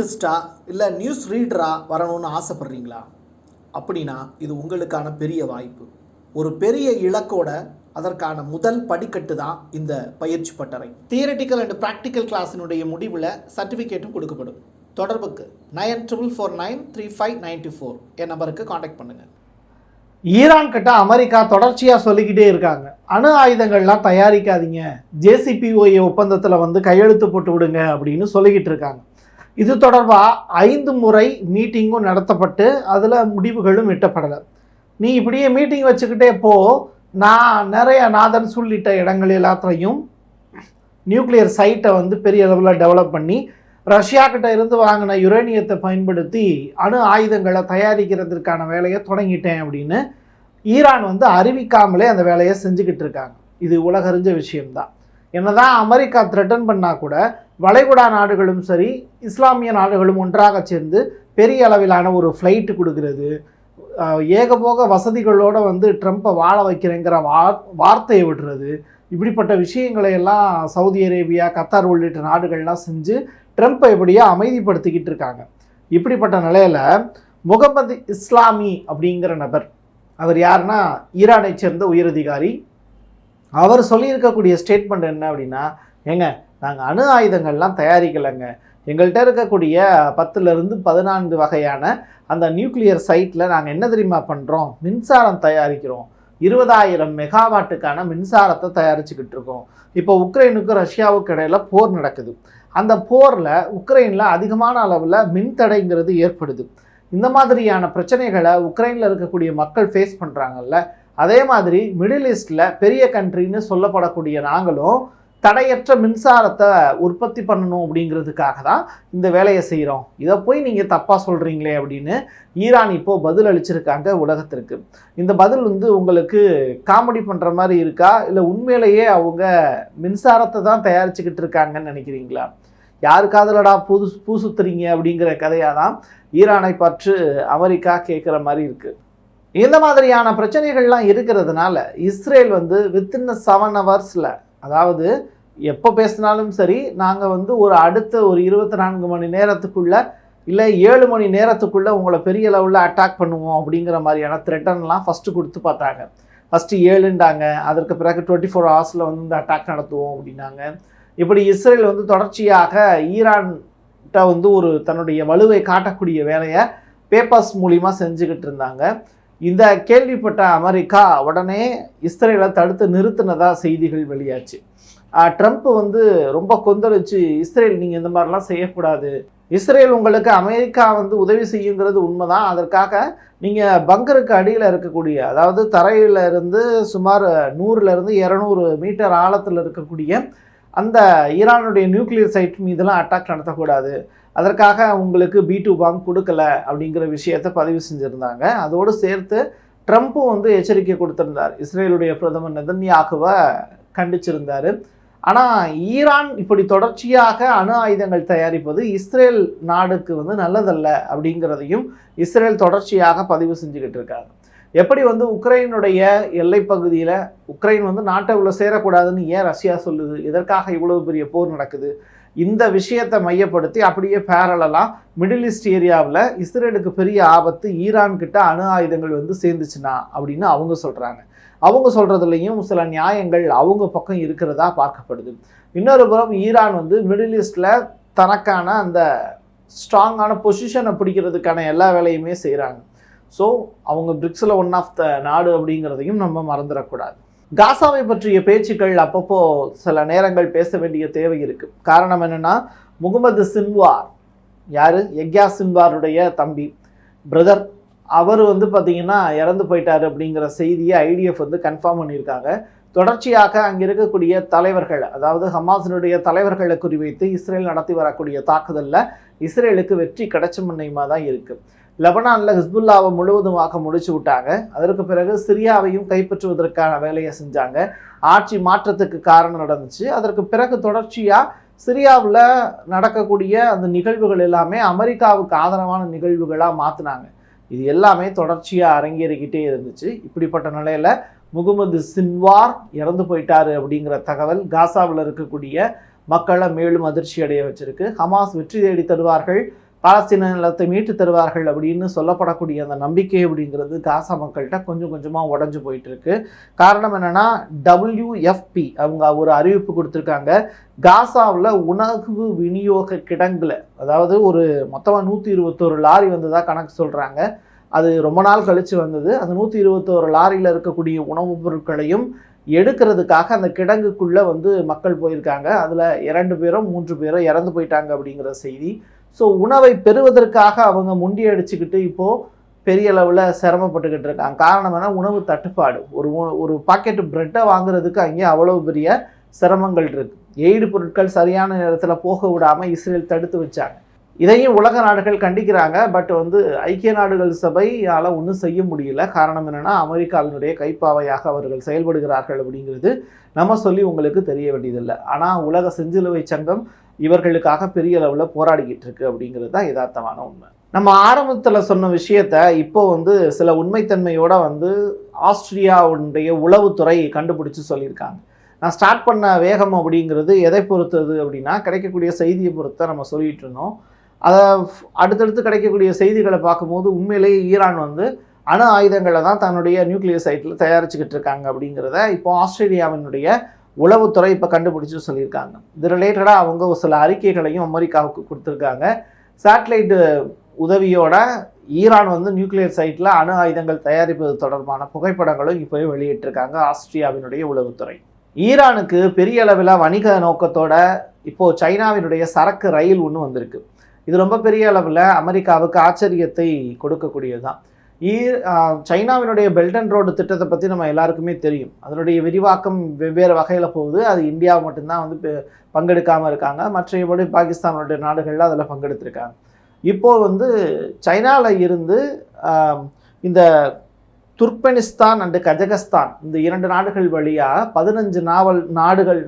ஜேர்னலிஸ்ட்டாக இல்லை நியூஸ் ரீடராக வரணும்னு ஆசைப்பட்றீங்களா? அப்படின்னா இது உங்களுக்கான பெரிய வாய்ப்பு. ஒரு பெரிய இலக்கோட அதற்கான முதல் படிக்கட்டு தான் இந்த பயிற்சி பட்டறை. தியரட்டிக்கல் அண்ட் ப்ராக்டிக்கல் கிளாஸினுடைய முடிவில் சர்டிஃபிகேட்டும் கொடுக்கப்படும். தொடர்புக்கு nine triple four nine three five ninety four. என் நம்பருக்கு காண்டாக்ட் பண்ணுங்கள் ஈரான் கிட்ட அமெரிக்கா தொடர்ச்சியாக சொல்லிக்கிட்டே இருக்காங்க. அணு ஆயுதங்கள்லாம் தயாரிக்காதீங்க. ஜேசிபிஓஏ ஒப்பந்தத்தில் வந்து கையெழுத்து போட்டு விடுங்க அப்படின்னு சொல்லிக்கிட்டு இருக்காங்க. இது தொடர்பாக ஐந்து முறை மீட்டிங்கும் நடத்தப்பட்டு அதில் முடிவுகளும் எட்டப்படலை. நீ இப்படியே மீட்டிங் வச்சுக்கிட்டே போ. நான் நிறைய நாதன் சொல்லிட்ட இடங்கள் எல்லாத்தையும் நியூக்ளியர் சைட்டை வந்து பெரிய அளவில் டெவலப் பண்ணி ரஷ்யா கிட்ட இருந்து வாங்கின யுரேனியத்தை பயன்படுத்தி அணு ஆயுதங்களை தயாரிக்கிறதுக்கான வேலையை தொடங்கிட்டேன் அப்படின்னு ஈரான் வந்து அறிவிக்காமலே அந்த வேலையை செஞ்சுக்கிட்டு இருக்காங்க. இது உலகறிஞ்ச விஷயம்தான். என்னதான் அமெரிக்கா த்ரெட்டன் பண்ணால் கூட வளைகுடா நாடுகளும் சரி இஸ்லாமிய நாடுகளும் ஒன்றாக சேர்ந்து பெரிய அளவிலான ஒரு ஃப்ளைட்டு கொடுக்கறது. ஏகபோக வசதிகளோடு வந்து ட்ரம்ப்பை வாழ வைக்கிறேங்கிற வார் வார்த்தையை விடுறது. இப்படிப்பட்ட விஷயங்களை எல்லாம் சவுதி அரேபியா கத்தார் உள்ளிட்ட நாடுகள்லாம் செஞ்சு ட்ரம்ப்பை எப்படியோ அமைதிப்படுத்திக்கிட்டு இருக்காங்க. இப்படிப்பட்ட நிலையில் முகமது இஸ்லாமி அப்படிங்கிற நபர் அவர் யாருன்னா ஈரானை சேர்ந்த உயரதிகாரி. அவர் சொல்லியிருக்கக்கூடிய ஸ்டேட்மெண்ட் என்ன அப்படின்னா ஏங்க நாங்கள் அணு ஆயுதங்கள்லாம் தயாரிக்கலைங்க. எங்கள்கிட்ட இருக்கக்கூடிய பத்துலேருந்து பதினான்கு வகையான அந்த நியூக்ளியர் சைட்டில் நாங்கள் என்ன தெரியுமா பண்ணுறோம் மின்சாரம் தயாரிக்கிறோம். இருபதாயிரம் மெகாவாட்டுக்கான மின்சாரத்தை தயாரிச்சுக்கிட்டு இருக்கோம். இப்போ உக்ரைனுக்கும் ரஷ்யாவுக்கு இடையில் போர் நடக்குது. அந்த போரில் உக்ரைனில் அதிகமான அளவில் மின்தடைங்கிறது ஏற்படுது. இந்த மாதிரியான பிரச்சனைகளை உக்ரைனில் இருக்கக்கூடிய மக்கள் ஃபேஸ் பண்ணுறாங்கல்ல அதே மாதிரி மிடில் ஈஸ்டில் பெரிய கண்ட்ரின்னு சொல்லப்படக்கூடிய நாங்களும் தடையற்ற மின்சாரத்தை உற்பத்தி பண்ணணும் அப்படிங்கிறதுக்காக தான் இந்த வேலையை செய்கிறோம். இதை போய் நீங்கள் தப்பாக சொல்கிறீங்களே அப்படின்னு ஈரான் இப்போது பதில் அளிச்சிருக்காங்க உலகத்திற்கு. இந்த பதில் வந்து உங்களுக்கு காமெடி பண்ணுற மாதிரி இருக்கா? இல்லை உண்மையிலேயே அவங்க மின்சாரத்தை தான் தயாரிச்சுக்கிட்டு இருக்காங்கன்னு நினைக்கிறீங்களா? யாருக்காதலடா புது பூ சுத்துறீங்க அப்படிங்கிற கதையாக தான் ஈரானை பற்று அமெரிக்கா கேட்குற மாதிரி இருக்குது இந்த மாதிரியான பிரச்சனைகள்லாம் இருக்கிறதுனால இஸ்ரேல் வந்து வித்தின் செவன் ஹவர்ஸில் அதாவது எப்போ பேசினாலும் சரி நாங்கள் வந்து ஒரு அடுத்த ஒரு இருபத்தி நான்கு மணி நேரத்துக்குள்ளே இல்லை ஏழு மணி நேரத்துக்குள்ளே உங்களை பெரிய லெவலில் அட்டாக் பண்ணுவோம் அப்படிங்கிற மாதிரியான த்ரெட்டன்லாம் ஃபஸ்ட்டு கொடுத்து பார்த்தாங்க. ஃபஸ்ட்டு ஏழுண்டாங்க அதற்கு பிறகு டுவெண்ட்டி ஃபோர் ஹவர்ஸில் வந்து இந்த அட்டாக் நடத்துவோம் அப்படின்னாங்க. இப்படி இஸ்ரேல் வந்து தொடர்ச்சியாக ஈரான்கிட்ட வந்து ஒரு தன்னுடைய வலுவை காட்டக்கூடிய வேலையை பேப்பர்ஸ் மூலிமா செஞ்சுக்கிட்டு இருந்தாங்க. இந்த கேள்விப்பட்ட அமெரிக்கா உடனே இஸ்ரேலை தடுத்து நிறுத்தினதாக செய்திகள் வெளியாச்சு. ட்ரம்ப் வந்து ரொம்ப கொந்தளிச்சு இஸ்ரேல் நீங்கள் இந்த மாதிரிலாம் செய்யக்கூடாது. இஸ்ரேல் உங்களுக்கு அமெரிக்கா வந்து உதவி செய்யுங்கிறது உண்மைதான். அதற்காக நீங்கள் பங்கருக்கு அடியில் இருக்கக்கூடிய அதாவது தரையிலிருந்து சுமார் நூறுலேருந்து இரநூறு மீட்டர் ஆழத்தில் இருக்கக்கூடிய அந்த ஈரானுடைய நியூக்ளியர் சைட் மீதெல்லாம் அட்டாக் நடத்தக்கூடாது. அதற்காக உங்களுக்கு பி டூ பாங்க் கொடுக்கல அப்படிங்கிற விஷயத்தை பதிவு செஞ்சுருந்தாங்க. அதோடு சேர்த்து ட்ரம்ப்பும் வந்து எச்சரிக்கை கொடுத்திருந்தார். இஸ்ரேலுடைய பிரதமர் நெதன்யாகுவை கண்டிச்சிருந்தார். ஆனால் ஈரான் இப்படி தொடர்ச்சியாக அணு ஆயுதங்கள் தயாரிப்பது இஸ்ரேல் நாடுக்கு வந்து நல்லதல்ல அப்படிங்கிறதையும் இஸ்ரேல் தொடர்ச்சியாக பதிவு செஞ்சுக்கிட்டு இருக்காங்க. எப்படி வந்து உக்ரைனுடைய எல்லை பகுதியில் உக்ரைன் வந்து நாட்டை உள்ள சேரக்கூடாதுன்னு ஏன் ரஷ்யா சொல்லுது? இதற்காக இவ்வளவு பெரிய போர் நடக்குது? இந்த விஷயத்தை மையப்படுத்தி அப்படியே பேரலாக மிடில் ஈஸ்ட் ஏரியாவில் இஸ்ரேலுக்கு பெரிய ஆபத்து ஈரான் கிட்ட அணு ஆயுதங்கள் வந்து சேர்ந்துச்சுன்னா அப்படின்னு அவங்க சொல்கிறாங்க அவங்க சொல்கிறதுலையும் சில நியாயங்கள் அவங்க பக்கம் இருக்கிறதா பார்க்கப்படுது. இன்னொரு புறம் ஈரான் வந்து மிடில் ஈஸ்டில் தனக்கான அந்த ஸ்ட்ராங்கான பொசிஷனை பிடிக்கிறதுக்கான எல்லா வேலையுமே செய்கிறாங்க ஸோ அவங்க பிரிக்ஸில் ஒன் ஆஃப் த நாடு அப்படிங்கிறதையும் நம்ம மறந்துடக்கூடாது. காசாவை பற்றிய பேச்சுக்கள் அப்பப்போ சில நேரங்கள் பேச வேண்டிய தேவை இருக்குது காரணம் என்னென்னா முகமது சின்வார். யார்? எக்யா சின்வாருடைய தம்பி. பிரதர் அவர் வந்து பார்த்தீங்கன்னா இறந்து போயிட்டார் அப்படிங்கிற செய்தியை ஐடிஎஃப் வந்து கன்ஃபார்ம் பண்ணியிருக்காங்க. தொடர்ச்சியாக அங்கே இருக்கக்கூடிய தலைவர்கள் அதாவது ஹமாஸினுடைய தலைவர்களை குறிவைத்து இஸ்ரேல் நடத்தி வரக்கூடிய தாக்குதலில் இஸ்ரேலுக்கு வெற்றி கிடைச்ச முன்னையுமா தான் இருக்குது லெபனானில் ஹிஸ்புல்லாவை முழுவதுமாக முடிச்சு விட்டாங்க. அதற்கு பிறகு சிரியாவையும் கைப்பற்றுவதற்கான வேலையை செஞ்சாங்க. ஆட்சி மாற்றத்துக்கு காரணம் நடந்துச்சு. அதற்கு பிறகு தொடர்ச்சியாக சிரியாவில் நடக்கக்கூடிய அந்த நிகழ்வுகள் எல்லாமே அமெரிக்காவுக்கு ஆதரவான நிகழ்வுகளாக மாற்றினாங்க இது எல்லாமே தொடர்ச்சியாக அரங்கேறிக்கிட்டே இருந்துச்சு. இப்படிப்பட்ட நிலையில் முகமது சின்வார் இறந்து போயிட்டார் அப்படிங்கிற தகவல் காசாவில் இருக்கக்கூடிய மக்களை மேலும் அதிர்ச்சி அடைய வச்சிருக்கு. ஹமாஸ் வெற்றி தேடி தருவார்கள். பாலஸ்தீன நிலத்தை மீட்டு தருவார்கள் அப்படின்னு சொல்லப்படக்கூடிய அந்த நம்பிக்கை அப்படிங்கிறது காசா மக்கள்கிட்ட கொஞ்சம் கொஞ்சமாக உடஞ்சு போயிட்டு இருக்கு காரணம் என்னென்னா டபிள்யூஎஃப்பி அவங்க ஒரு அறிவிப்பு கொடுத்துருக்காங்க. காசாவில் உணவு விநியோக கிடங்கில் அதாவது ஒரு மொத்தமாக நூற்றி இருபத்தோரு லாரி வந்ததாக கணக்கு சொல்கிறாங்க அது ரொம்ப நாள் கழித்து வந்தது. அந்த நூற்றி இருபத்தோரு லாரியில் இருக்கக்கூடிய உணவுப் பொருட்களையும் எடுக்கிறதுக்காக அந்த கிடங்குக்குள்ளே வந்து மக்கள் போயிருக்காங்க. அதில் இரண்டு பேரும் மூன்று பேரும் இறந்து போயிட்டாங்க அப்படிங்கிற செய்தி. ஸோ உணவை பெறுவதற்காக அவங்க முண்டி அடிச்சுக்கிட்டு இப்போது பெரிய அளவில் சிரமப்பட்டுக்கிட்டு இருக்காங்க. காரணம் என்ன உணவு தட்டுப்பாடு. ஒரு ஒரு பாக்கெட் பிரெட்டை வாங்குறதுக்கு அங்கே அவ்வளோ பெரிய சிரமங்கள் இருக்குது எய்டு பொருட்கள் சரியான நேரத்தில் போக விடாமல் இஸ்ரேல் தடுத்து வச்சாங்க. இதையும் உலக நாடுகள் கண்டிக்கிறாங்க. பட் வந்து ஐக்கிய நாடுகள் சபையால் ஒன்றும் செய்ய முடியல. காரணம் என்னென்னா அமெரிக்காவினுடைய கைப்பாவையாக அவர்கள் செயல்படுகிறார்கள் அப்படிங்கிறது நம்ம சொல்லி உங்களுக்கு தெரிய வேண்டியதில்லை. ஆனால் உலக செஞ்சிலுவை சங்கம் இவர்களுக்காக பெரிய அளவில் போராடிக்கிட்டு இருக்கு அப்படிங்கிறது தான் யதார்த்தமான உண்மை. நம்ம ஆரம்பத்தில் சொன்ன விஷயத்த இப்போ வந்து சில உண்மைத்தன்மையோட வந்து ஆஸ்திரியாவுடைய உளவுத்துறை கண்டுபிடிச்சு சொல்லியிருக்காங்க. நான் ஸ்டார்ட் பண்ண வேகம் அப்படிங்கிறது எதை பொறுத்தது அப்படின்னா கிடைக்கக்கூடிய செய்தியை பொறுத்த நம்ம சொல்லிட்டு இருந்தோம். அதை அடுத்தடுத்து கிடைக்கக்கூடிய செய்திகளை பார்க்கும்போது உண்மையிலேயே ஈரான் வந்து அணு ஆயுதங்களை தான் தன்னுடைய நியூக்ளியர் சைட்டில் தயாரிச்சுக்கிட்டு இருக்காங்க அப்படிங்கிறத இப்போ ஆஸ்திரேலியாவினுடைய உளவுத்துறை இப்போ கண்டுபிடிச்சு சொல்லியிருக்காங்க. இது ரிலேட்டடாக அவங்க ஒரு சில அறிக்கைகளையும் அமெரிக்காவுக்கு கொடுத்துருக்காங்க. சேட்டலைட்டு உதவியோட ஈரான் வந்து நியூக்ளியர் சைட்டில் அணு ஆயுதங்கள் தயாரிப்பது தொடர்பான புகைப்படங்களும் இப்போவே வெளியிட்டிருக்காங்க ஆஸ்திரியாவினுடைய உளவுத்துறை. ஈரானுக்கு பெரிய அளவில் வணிக நோக்கத்தோட இப்போது சைனாவினுடைய சரக்கு ரயில் ஒன்று வந்திருக்கு. இது ரொம்ப பெரிய அளவில் அமெரிக்காவுக்கு ஆச்சரியத்தை கொடுக்கக்கூடியது தான் ஈ சைனாவினுடைய பெல்ட் அண்ட் ரோடு திட்டத்தை பற்றி நம்ம எல்லாருக்குமே தெரியும். அதனுடைய விரிவாக்கம் வெவ்வேறு வகையில் போகுது. அது இந்தியா மட்டும்தான் வந்து பங்கெடுக்காமல் இருக்காங்க. மற்றபடி பாகிஸ்தானுடைய நாடுகளில் அதில் பங்கெடுத்திருக்காங்க. இப்போது வந்து சைனாவில் இருந்து இந்த துர்க்மெனிஸ்தான் அண்டு கஜகஸ்தான் இந்த இரண்டு நாடுகள் வழியாக பதினஞ்சு நாவல் நாடுகள்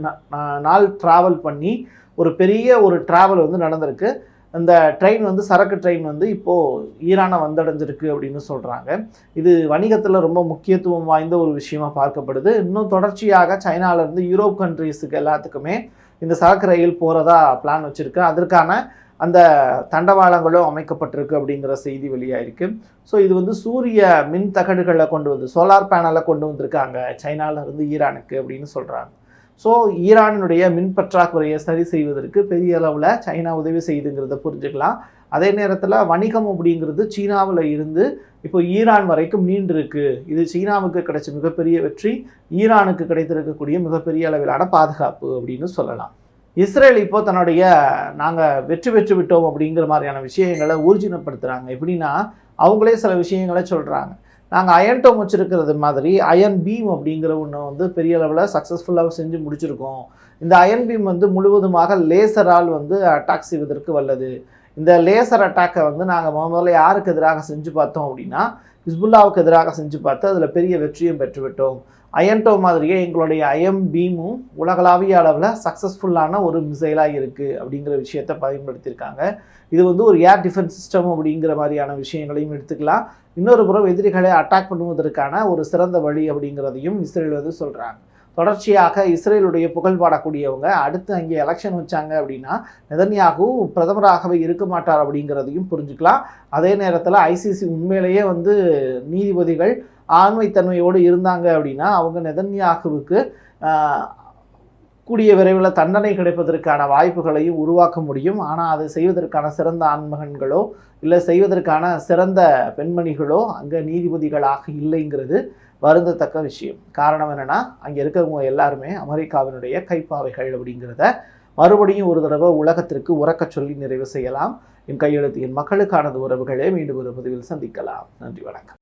நாள் ட்ராவல் பண்ணி ஒரு பெரிய ஒரு ட்ராவல் வந்து நடந்திருக்கு. அந்த ட்ரெயின் வந்து சரக்கு ட்ரெயின் வந்து இப்போது ஈரானை வந்தடைஞ்சிருக்கு அப்படின்னு சொல்கிறாங்க இது வணிகத்தில் ரொம்ப முக்கியத்துவம் வாய்ந்த ஒரு விஷயமா பார்க்கப்படுது. இன்னும் தொடர்ச்சியாக சைனாவிலேருந்து யூரோப் கண்ட்ரீஸுக்கு எல்லாத்துக்குமே இந்த சரக்கு ரயில் போகிறதா பிளான் வச்சுருக்கு. அதற்கான அந்த தண்டவாளங்களும் அமைக்கப்பட்டிருக்கு அப்படிங்கிற செய்தி வெளியாயிருக்கு. ஸோ இது வந்து சூரிய மின் தகடுகளை கொண்டு வந்து சோலார் பேனலை கொண்டு வந்திருக்காங்க. சைனாவிலேருந்து ஈரானுக்கு அப்படின்னு சொல்கிறாங்க ஸோ ஈரானினுடைய மின் பற்றாக்குறையை சரி செய்வதற்கு பெரிய அளவில் சைனா உதவி செய்யுதுங்கிறத புரிஞ்சுக்கலாம். அதே நேரத்தில் வணிகம் அப்படிங்கிறது சீனாவில் இருந்து இப்போ ஈரான் வரைக்கும் நீண்டிருக்கு. இது சீனாவுக்கு கிடைச்ச மிகப்பெரிய வெற்றி ஈரானுக்கு கிடைத்திருக்கக்கூடிய மிகப்பெரிய அளவிலான பாதுகாப்பு அப்படின்னு சொல்லலாம். இஸ்ரேல் இப்போ தன்னுடைய நாங்கள் வெற்றி பெற்று விட்டோம் அப்படிங்கிற மாதிரியான விஷயங்களை ஊர்ஜினப்படுத்துகிறாங்க எப்படின்னா அவங்களே சில விஷயங்களை சொல்கிறாங்க நாங்கள் அயன் டோம் வச்சுருக்கிறது மாதிரி அயன் பீம் அப்படிங்கிற ஒன்று வந்து பெரிய அளவில் சக்ஸஸ்ஃபுல்லாக செஞ்சு முடிச்சிருக்கோம். இந்த அயன் பீம் வந்து முழுவதுமாக லேசரால் வந்து அட்டாக் செய்வதற்கு வல்லது. இந்த லேசர் அட்டாக்கை வந்து நாங்கள் முதல்ல யாருக்கு எதிராக செஞ்சு பார்த்தோம் அப்படின்னா ஹிஸ்புல்லாவுக்கு எதிராக செஞ்சு பார்த்து அதில் பெரிய வெற்றியும் பெற்றுவிட்டோம். அயன்டோ மாதிரியே எங்களுடைய அயம் பீமும் உலகளாவிய அளவில் சக்ஸஸ்ஃபுல்லான ஒரு மிசைலாக இருக்குது அப்படிங்கிற விஷயத்தை பயன்படுத்தியிருக்காங்க. இது வந்து ஒரு ஏர் டிஃபென்ஸ் சிஸ்டம் அப்படிங்கிற மாதிரியான விஷயங்களையும் எடுத்துக்கலாம். இன்னொரு புறம் எதிரிகளை அட்டாக் பண்ணுவதற்கான ஒரு சிறந்த வழி அப்படிங்கிறதையும் இஸ்ரேல் வந்து சொல்கிறாங்க தொடர்ச்சியாக இஸ்ரேலுடைய புகழ் பாடக்கூடியவங்க அடுத்து அங்கே எலெக்ஷன் வச்சாங்க அப்படின்னா நெதன்யாகு பிரதமராகவே இருக்க மாட்டார் அப்படிங்கிறதையும் புரிஞ்சுக்கலாம். அதே நேரத்தில் ஐசிசி உண்மையிலேயே வந்து நீதிபதிகள் ஆண்மைத்தன்மையோடு இருந்தாங்க அப்படின்னா அவங்க நெதன்யாகுவுக்கு கூடிய விரைவில் தண்டனை கிடைப்பதற்கான வாய்ப்புகளையும் உருவாக்க முடியும். ஆனால் அதை செய்வதற்கான சிறந்த ஆண்மகன்களோ இல்லை செய்வதற்கான சிறந்த பெண்மணிகளோ அங்கே நீதிபதிகளாக இல்லைங்கிறது வருந்தத்தக்க விஷயம். காரணம் என்னென்னா அங்கே இருக்கிறவங்க எல்லாருமே அமெரிக்காவினுடைய கைப்பாவைகள் அப்படிங்கிறத மறுபடியும் ஒரு தடவை உலகத்திற்கு உறக்கச் சொல்லி நிறைவு செய்யலாம். என் கையெழுத்து என் மக்களுக்கானது உறவுகளே. மீண்டும் ஒரு பதிவில் சந்திக்கலாம். நன்றி வணக்கம்.